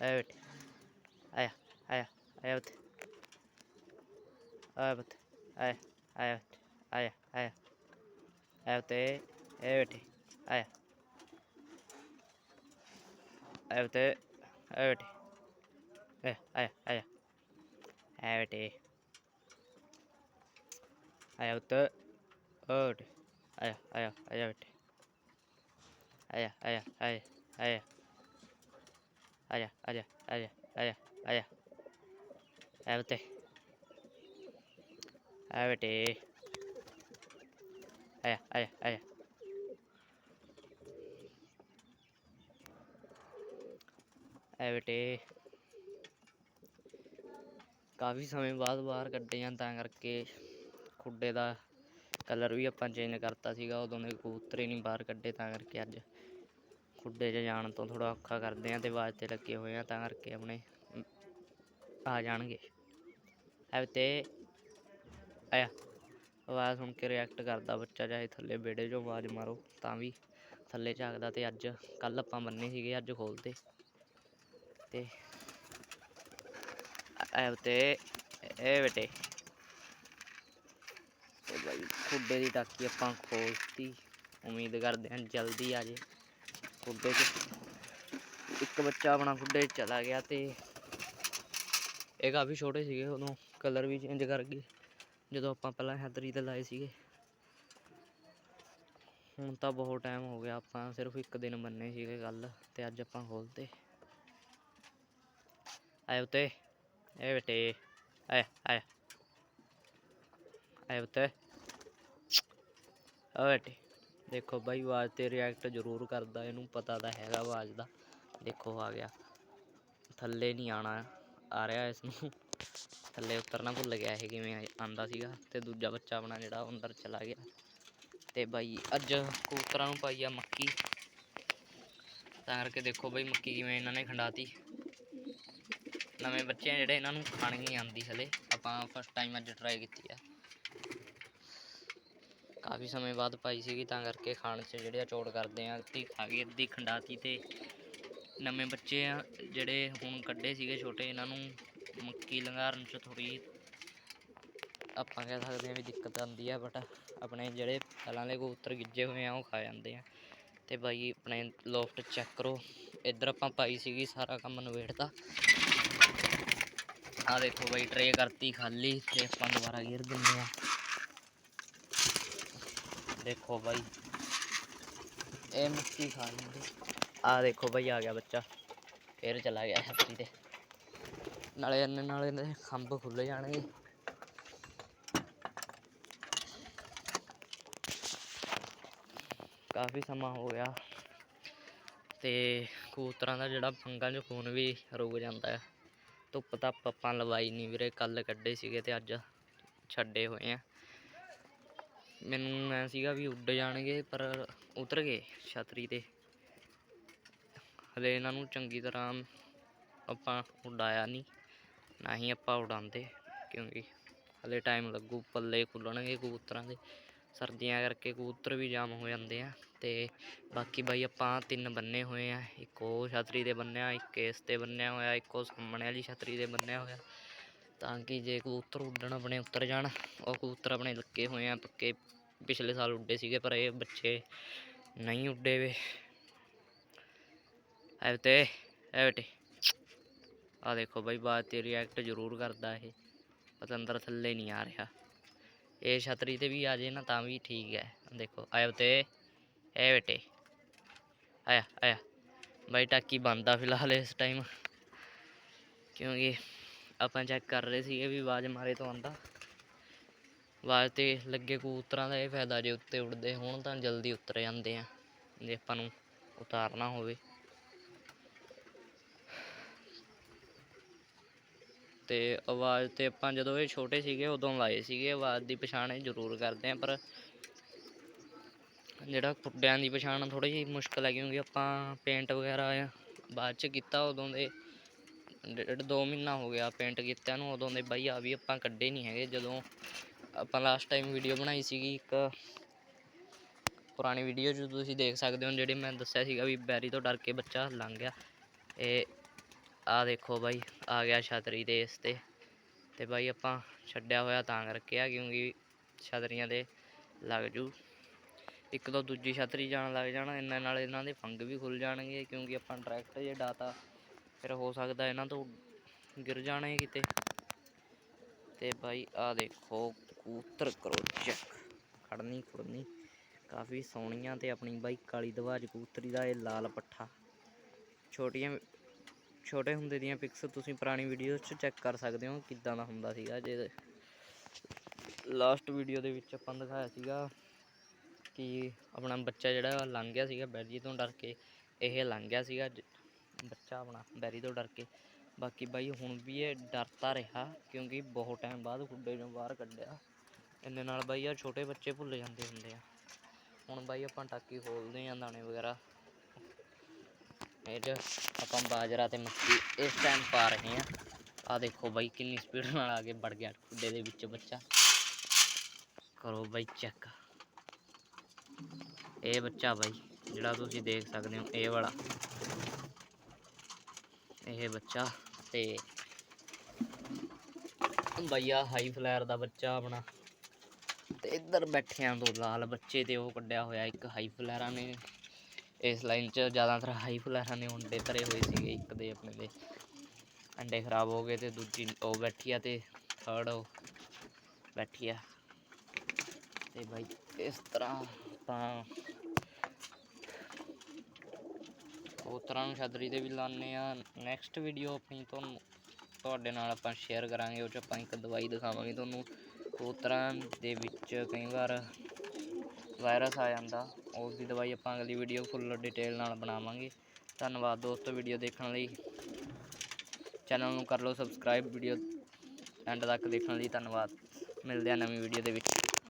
આવ્યો આવ્યો આયા આયા આવ્યો આવ્યો આયા આયા આયા આયા આવ્યો તે આવ્યો આયા આવ્યો તે આવ્યો આયા આયા આવ્યો આવ્યો તો આવ્યો આયા આયા આવ્યો આયા આયા આયા Evet. Aya. Aya. Aya. Evet ਕਾਫੀ ਸਮੇਂ ਬਾਅਦ ਬਾਹਰ ਕੱਢੇ ਆ, ਤਾਂ ਕਰਕੇ ਖੁੱਡੇ ਦਾ ਕਲਰ ਵੀ ਆਪਾਂ ਚੇਂਜ ਕਰਤਾ ਸੀਗਾ, ਉਦੋਂ ਦੇ ਕਬੂਤਰ ਹੀ ਨਹੀਂ ਬਾਹਰ ਕੱਢੇ, ਤਾਂ ਕਰਕੇ ਅੱਜ ਖੁੱਡੇ 'ਚ ਜਾਣ ਤੋਂ ਥੋੜਾ ਔਖਾ ਕਰਦੇ ਆ ਤੇ ਆਵਾਜ਼ ਤੇ ਲੱਗੇ ਹੋਏ ਆ, ਤਾਂ ਕਰਕੇ ਆਪਣੇ ਆ ਜਾਣਗੇ ਐ ਤੇ ਆਇਆ। ਆਵਾਜ਼ ਸੁਣ ਕੇ ਰਿਐਕਟ ਕਰਦਾ ਬੱਚਾ ਚਾਹੇ ਥੱਲੇ ਵਿਹੜੇ 'ਚੋਂ ਆਵਾਜ਼ ਮਾਰੋ, ਤਾਂ ਵੀ ਥੱਲੇ ਝਾਕਦਾ ਤੇ ਅੱਜ ਕੱਲ ਆਪਾਂ ਬੰਨੇ ਸੀਗੇ ਅੱਜ ਖੋਲਤੇ ਤੇ ਐ ਤੇ ਇਹ ਬੇਟੇ। ਤੇ ਬਾਈ, ਖੁੱਡੇ ਦੀ ਟਾਕੀ ਆਪਾਂ ਖੋਲਤੀ। ਉਮੀਦ ਕਰਦੇ ਹਾਂ ਜਲਦੀ ਆ ਜੇ। ਖੁੱਡੇ 'ਚ ਇੱਕ ਬੱਚਾ ਆਪਣਾ ਖੁੱਡੇ 'ਚ ਚਲਾ ਗਿਆ ਤੇ ਇਹ ਕਾਫੀ ਛੋਟੇ ਸੀਗੇ, ਉਦੋਂ ਕਲਰ ਵੀ ਚੇਂਜ ਕਰ ਗਏ। ਜਦੋਂ ਆਪਾਂ ਪਹਿਲਾਂ ਹੈਦਰੀ ਤੇ ਲਾਏ ਸੀਗੇ। ਹੁਣ ਤਾਂ ਬਹੁਤ ਟਾਈਮ ਹੋ ਗਿਆ, ਆਪਾਂ ਸਿਰਫ ਇੱਕ ਦਿਨ ਮੰਨੇ ਸੀਗੇ ਕੱਲ ਤੇ ਅੱਜ ਆਪਾਂ ਖੋਲਤੇ ਆਏ ਉਤੇ ਇਹ ਬੇਟੇ ਆਇਆ ਆਇਆ ਆਇਆ ਉਤੇ। ਆ ਬੇਟੇ, ਦੇਖੋ ਬਾਈ, ਆਵਾਜ਼ ਤੇ ਰਿਐਕਟ ਜ਼ਰੂਰ ਕਰਦਾ, ਇਹਨੂੰ ਪਤਾ ਤਾਂ ਹੈਗਾ ਆਵਾਜ਼ ਦਾ। ਦੇਖੋ ਆ ਗਿਆ। ਥੱਲੇ ਨਹੀਂ ਆਣਾ, ਆ ਰਿਹਾ ਇਸ ਨੂੰ। ਥੱਲੇ ਉਤਰਨਾ ਭੁੱਲ ਗਿਆ ਇਹ ਕਿਵੇਂ ਆਂਦਾ ਸੀਗਾ ਤੇ ਦੂਜਾ ਬੱਚਾ ਆਪਣਾ ਜਿਹੜਾ ਉਹ ਅੰਦਰ ਚਲਾ ਗਿਆ। ਤੇ ਬਾਈ ਅੱਜ ਕਬੂਤਰਾਂ ਨੂੰ ਪਾਈ ਆ ਮੱਕੀ। ਤਾਂ ਕਰਕੇ ਦੇਖੋ ਬਾਈ ਮੱਕੀ ਕਿਵੇਂ ਇਹਨਾਂ ਨੇ ਖੰਡਾਤੀ। ਨਵੇਂ ਬੱਚੇ ਜਿਹੜੇ ਇਹਨਾਂ ਨੂੰ ਖਾਣੀ ਨਹੀਂ ਆਉਂਦੀ ਹਲੇ। ਆਪਾਂ ਫਸਟ ਟਾਈਮ ਅੱਜ ਟਰਾਈ ਕੀਤੀ ਆ। ਕਾਫੀ ਸਮੇਂ ਬਾਅਦ ਪਾਈ ਸੀਗੀ, ਤਾਂ ਕਰਕੇ ਖਾਣ 'ਚ ਜਿਹੜੇ ਆ ਚੋੜ ਕਰਦੇ ਆ, ਅੱਧੀ ਖਾ ਗਈ, ਅੱਧੀ ਖੰਡਾਤੀ ਤੇ ਨਵੇਂ ਬੱਚੇ ਆ ਜਿਹੜੇ ਹੁਣ ਕੱਢੇ ਸੀਗੇ ਛੋਟੇ, ਇਹਨਾਂ ਨੂੰ ਮੱਕੀ ਲੰਘਾਰਨ 'ਚ ਥੋੜੀ ਆਪਾਂ ਕਹਿ ਸਕਦੇ ਹਾਂ ਵੀ ਦਿੱਕਤ ਆਉਂਦੀ ਆ ਬਟ ਆਪਣੇ ਜਿਹੜੇ ਪਹਿਲਾਂ ਦੇ ਕਬੂਤਰ ਗਿੱਜੇ ਹੋਏ ਆ, ਉਹ ਖਾ ਜਾਂਦੇ ਆ। ਤੇ ਬਾਈ ਆਪਣੇ ਲੋਫਟ ਚੈੱਕ ਕਰੋ। ਇੱਧਰ ਆਪਾਂ ਪਾਈ ਸੀਗੀ ਸਾਰਾ ਕੰਮ ਨਵੇੜਤਾ ਆ ਦੇਖੋ ਬਾਈ ਟਰੇ ਕਰਤੀ ਖਾਲੀ ਤੇ ਆਪਾਂ ਦੁਬਾਰਾ ਗੇਰ ਦਿੰਦੇ ਆ। ਦੇਖੋ ਬਾਈ, ਇਹ ਮੱਕੀ ਖਾ ਲੈਂਦੇ ਆ ਦੇਖੋ ਬਾਈ, ਆ ਗਿਆ ਬੱਚਾ। ਫੇਰ ਚਲਾ ਗਿਆ ਹੈਪੀ ਤੇ। ਨਾਲੇ ਇਹਨੇ ਨਾਲੇ ਇਹਦੇ ਖੰਭ ਖੁੱਲ ਜਾਣਗੇ। ਕਾਫੀ ਸਮਾਂ ਹੋ ਗਿਆ ਤੇ ਕਬੂਤਰਾਂ ਦਾ ਜਿਹੜਾ ਫੰਗਾਂ 'ਚ ਖੂਨ ਵੀ ਰੁਕ ਜਾਂਦਾ ਹੈ ਧੁੱਪ ਧੱਪ ਆਪਾਂ ਲਵਾਈ ਨਹੀਂ ਵੀਰੇ, ਕੱਲ ਕੱਢੇ ਸੀਗੇ ਤੇ ਅੱਜ ਛੱਡੇ ਹੋਏ ਆ। ਮੈਨੂੰ ਐ ਸੀਗਾ ਵੀ ਉੱਡ ਜਾਣਗੇ ਪਰ ਉਤਰ ਗਏ ਛਤਰੀ ਤੇ। ਹਲੇ ਇਹਨਾਂ ਨੂੰ ਚੰਗੀ ਤਰ੍ਹਾਂ ਆਪਾਂ ਉਡਾਇਆ ਨਹੀਂ ਨਾ ਹੀ ਆਪਾਂ ਉਡਾਉਂਦੇ, ਕਿਉਂਕਿ ਹਲੇ ਟਾਈਮ ਲੱਗੂ, ਪੱਲੇ ਖੁੱਲਣਗੇ ਕਬੂਤਰਾਂ ਦੇ। ਸਰਦੀਆਂ ਕਰਕੇ ਕਬੂਤਰ ਵੀ ਜਾਮ ਹੋ ਜਾਂਦੇ ਆ ਤੇ ਬਾਕੀ ਬਾਈ ਆਪਾਂ ਤਿੰਨ ਬੰਨੇ ਹੋਏ ਆ। ਇੱਕ ਉਹ ਛਤਰੀ ਤੇ ਬੰਨਿਆ, ਇੱਕ ਇਸ ਤੇ ਬੰਨਿਆ ਹੋਇਆ, ਇੱਕ ਉਹ ਸਾਹਮਣੇ ਵਾਲੀ ਛਤਰੀ ਤੇ ਬੰਨਿਆ ਹੋਇਆ। ਤਾਂ ਕਿ ਜੇ ਕਬੂਤਰ ਉੱਡਣ ਆਪਣੇ ਉੱਤਰ ਜਾਣ, ਉਹ ਕਬੂਤਰ ਆਪਣੇ ਲੱਗੇ ਹੋਏ ਆ, ਪੱਕੇ ਪਿਛਲੇ ਸਾਲ ਉੱਡੇ ਸੀਗੇ, ਪਰ ਇਹ ਬੱਚੇ ਨਹੀਂ ਉੱਡੇ ਵੇ। ਐ ਤੇ ਐ ਬੇਟੇ। ਆ ਦੇਖੋ ਬਾਈ ਬਾਤ ਤੇ ਰਿਐਕਟ ਜ਼ਰੂਰ ਕਰਦਾ ਇਹ। ਪਤੰਦਰ ਥੱਲੇ ਨਹੀਂ ਆ ਰਿਹਾ। ਇਹ ਛਤਰੀ ਤੇ ਵੀ ਆ ਜੇ ਨਾ ਤਾਂ ਵੀ ਠੀਕ ਹੈ। ਦੇਖੋ, ਆਇਆ ਤੇ ਇਹ ਬੇਟੇ। ਆਇਆ ਆਇਆ। ਬਾਈ ਟਾਕੀ ਬੰਦ ਆ ਫਿਲਹਾਲ ਇਸ ਟਾਈਮ ਕਿਉਂਕਿ ਆਪਾਂ ਚੈੱਕ ਕਰ ਰਹੇ ਸੀਗੇ ਵੀ ਆਵਾਜ਼ ਮਾਰੇ ਤੋਂ ਆਂਦਾ ਆਵਾਜ਼ ਤੇ ਲੱਗੇ ਕਬੂਤਰਾਂ ਦਾ ਇਹ ਫਾਇਦਾ ਜੇ ਉੱਤੇ ਉੱਡਦੇ ਹੋਣ ਤਾਂ ਜਲਦੀ ਉਤਰ ਜਾਂਦੇ ਆ। ਜੇ ਆਪਾਂ ਨੂੰ ਉਤਾਰਨਾ ਹੋਵੇ। ਤੇ ਆਵਾਜ਼ ਤੇ ਆਪਾਂ ਜਦੋਂ ਇਹ ਛੋਟੇ ਸੀਗੇ ਉਦੋਂ ਲਾਏ ਸੀਗੇ, ਆਵਾਜ਼ ਦੀ ਪਛਾਣ ਇਹ ਜ਼ਰੂਰ ਕਰਦੇ ਆ, ਪਰ ਜਿਹੜਾ ਖੁੱਡਿਆਂ ਦੀ ਪਛਾਣ ਥੋੜੀ ਜਿਹੀ ਮੁਸ਼ਕਲ ਹੈ ਕਿਉਂਕਿ ਆਪਾਂ ਪੇਂਟ ਵਗੈਰਾ ਬਾਅਦ ਚ ਕੀਤਾ ਉਦੋਂ ਦੇ, ਡੇਢ ਦੋ ਮਹੀਨਾ ਹੋ ਗਿਆ ਪੇਂਟ ਕੀਤਿਆਂ ਨੂੰ, ਉਦੋਂ ਦੇ ਬਾਈ ਆ ਵੀ ਆਪਾਂ ਕੱਢੇ ਨਹੀਂ ਹੈਗੇ। ਜਦੋਂ ਆਪਾਂ ਲਾਸਟ ਟਾਈਮ ਵੀਡੀਓ ਬਣਾਈ ਸੀਗੀ ਇੱਕ ਪੁਰਾਣੀ ਵੀਡੀਓ 'ਚ ਤੁਸੀਂ ਦੇਖ ਸਕਦੇ ਹੋ, ਜਿਹੜੇ ਮੈਂ ਦੱਸਿਆ ਸੀਗਾ ਵੀ ਬੈਰੀ ਤੋਂ ਡਰ ਕੇ ਬੱਚਾ ਲੰਘ ਗਿਆ। ਇਹ ਆ ਦੇਖੋ ਬਾਈ, ਆ ਗਿਆ ਛਤਰੀ ਦੇ ਇਸ ਤੇ। ਤੇ ਬਾਈ ਆਪਾਂ ਛੱਡਿਆ ਹੋਇਆ ਤਾਂ ਕਰਕੇ ਆ, ਕਿਉਂਕਿ ਛਤਰੀਆਂ ਦੇ ਲੱਗ ਜੂ। ਇੱਕ ਤੋਂ ਦੂਜੀ ਛਤਰੀ ਜਾਣ ਲੱਗ ਜਾਣਾ, ਇਹਨਾਂ ਨਾਲ ਇਹਨਾਂ ਦੇ ਫੰਗ ਵੀ ਖੁੱਲ ਜਾਣਗੇ, ਕਿਉਂਕਿ ਆਪਾਂ ਡਾਇਰੈਕਟ ਜੇ ਡਾਤਾ ਫਿਰ ਹੋ ਸਕਦਾ ਇਹਨਾਂ ਤੋਂ ਗਿਰ ਜਾਣੇ ਕਿਤੇ। ਤੇ ਬਾਈ ਆ ਦੇਖੋ, ਕਬੂਤਰ ਕਰੋ ਚੈੱਕ ਖੜਨੀ ਖੁੜਨੀ ਕਾਫੀ ਸੋਹਣੀਆਂ ਤੇ ਆਪਣੀ ਬਾਈ ਕਾਲੀ ਦਵਾਜ ਕਬੂਤਰੀ ਦਾ ਇਹ ਲਾਲ ਪੱਠਾ। ਛੋਟੀਆਂ ਛੋਟੇ ਹੁੰਦੇ ਦੀਆਂ ਪਿਕਸ ਤੁਸੀਂ ਪੁਰਾਣੀ ਵੀਡੀਓਜ਼ 'ਚ ਚੈੱਕ ਕਰ ਸਕਦੇ ਹੋ ਕਿੱਦਾਂ ਦਾ ਹੁੰਦਾ ਸੀਗਾ ਜੇ ਲਾਸਟ ਵੀਡੀਓ ਦੇ ਵਿੱਚ ਆਪਾਂ ਦਿਖਾਇਆ ਸੀਗਾ ਕਿ ਆਪਣਾ ਬੱਚਾ ਜਿਹੜਾ ਲੰਘ ਗਿਆ ਸੀਗਾ ਬੈਰੀ ਤੋਂ ਡਰ ਕੇ, ਇਹ ਲੰਘ ਗਿਆ ਸੀਗਾ ਜ- ਬੱਚਾ ਆਪਣਾ ਬੈਰੀ ਤੋਂ ਡਰ ਕੇ। ਬਾਕੀ ਬਾਈ ਹੁਣ ਵੀ ਇਹ ਡਰਤਾ ਰਿਹਾ ਕਿਉਂਕਿ ਬਹੁਤ ਟਾਈਮ ਬਾਅਦ ਖੁੱਡੇ ਨੂੰ ਬਾਹਰ ਕੱਢਿਆ। ਇਹਦੇ ਨਾਲ ਬਾਈ ਆ ਛੋਟੇ ਬੱਚੇ ਭੁੱਲ ਜਾਂਦੇ ਹੁੰਦੇ ਆ। ਹੁਣ ਬਾਈ ਆਪਾਂ ਟਾਕੀ ਖੋਲਦੇ ਆ ਦਾਣੇ ਵਗੈਰਾ। ਇਹ 'ਚ ਆਪਾਂ ਬਾਜਰਾ ਤੇ ਮੱਕੀ ਇਸ ਟਾਈਮ ਪਾ ਰਹੇ ਹਾਂ। ਆ ਦੇਖੋ ਬਾਈ ਕਿੰਨੀ ਸਪੀਡ ਨਾਲ ਆ ਕੇ ਵੜ ਗਿਆ ਖੁੱਡੇ ਦੇ ਵਿੱਚ ਬੱਚਾ। ਕਰੋ ਬਾਈ ਚੈੱਕ ਇਹ ਬੱਚਾ ਬਾਈ, ਜਿਹੜਾ ਤੁਸੀਂ ਦੇਖ ਸਕਦੇ ਹੋ, ਇਹ ਵਾਲਾ। ਇਹ ਬੱਚਾ ਤੇ ਭਈਆ ਹਾਈ ਫਲੈਰ ਦਾ ਬੱਚਾ ਆਪਣਾ। ਤੇ ਇੱਧਰ ਬੈਠਿਆਂ ਤੋਂ ਲਾਲ ਬੱਚੇ ਤੇ ਉਹ ਕੱਢਿਆ ਹੋਇਆ ਇੱਕ ਹਾਈ ਫਲੈਰਾਂ ਨੇ। ਇਸ ਲਾਈਨ 'ਚ ਜ਼ਿਆਦਾਤਰ ਹਾਈ ਫਲੈਰਾਂ ਨੇ ਅੰਡੇ ਭਰੇ ਹੋਏ ਸੀਗੇ, ਇੱਕ ਦੇ ਆਪਣੇ ਦੇ। ਅੰਡੇ ਖਰਾਬ ਹੋ ਗਏ ਤੇ ਦੂਜੀ ਉਹ ਬੈਠੀ ਆ ਤੇ ਥਰਡ ਉਹ ਬੈਠੀ ਆ। ਤੇ ਬਾਈ ਇਸ ਤਰ੍ਹਾਂ ਤਾਂ ਉਸ ਨੂੰ ਛਤਰੀ ਤੇ ਵੀ ਲਾਉਂਦੇ ਆ ਨੈਕਸਟ ਵੀਡੀਓ ਆਪਣੀ ਤੁਹਾਨੂੰ ਤੁਹਾਡੇ ਨਾਲ ਆਪਾਂ ਸ਼ੇਅਰ ਕਰਾਂਗੇ, ਉਹ 'ਚ ਆਪਾਂ ਇੱਕ ਦਵਾਈ ਦਿਖਾਵਾਂਗੇ ਤੁਹਾਨੂੰ। ਉਸ ਦੇ ਵਿੱਚ ਕਈ ਵਾਰ ਵਾਇਰਸ ਆ ਜਾਂਦਾ ਉਸ ਦੀ ਦਵਾਈ ਆਪਾਂ ਅਗਲੀ ਵੀਡੀਓ ਫੁੱਲ ਡਿਟੇਲ ਨਾਲ ਬਣਾਵਾਂਗੇ। ਧੰਨਵਾਦ ਦੋਸਤੋ ਵੀਡੀਓ ਦੇਖਣ ਲਈ। ਚੈਨਲ ਨੂੰ ਕਰ ਲਓ ਸਬਸਕ੍ਰਾਈਬ ਵੀਡੀਓ ਐਂਡ ਤੱਕ ਦੇਖਣ ਲਈ। ਧੰਨਵਾਦ। ਮਿਲਦੇ ਆ ਨਵੀਂ ਵੀਡੀਓ ਦੇ ਵਿੱਚ।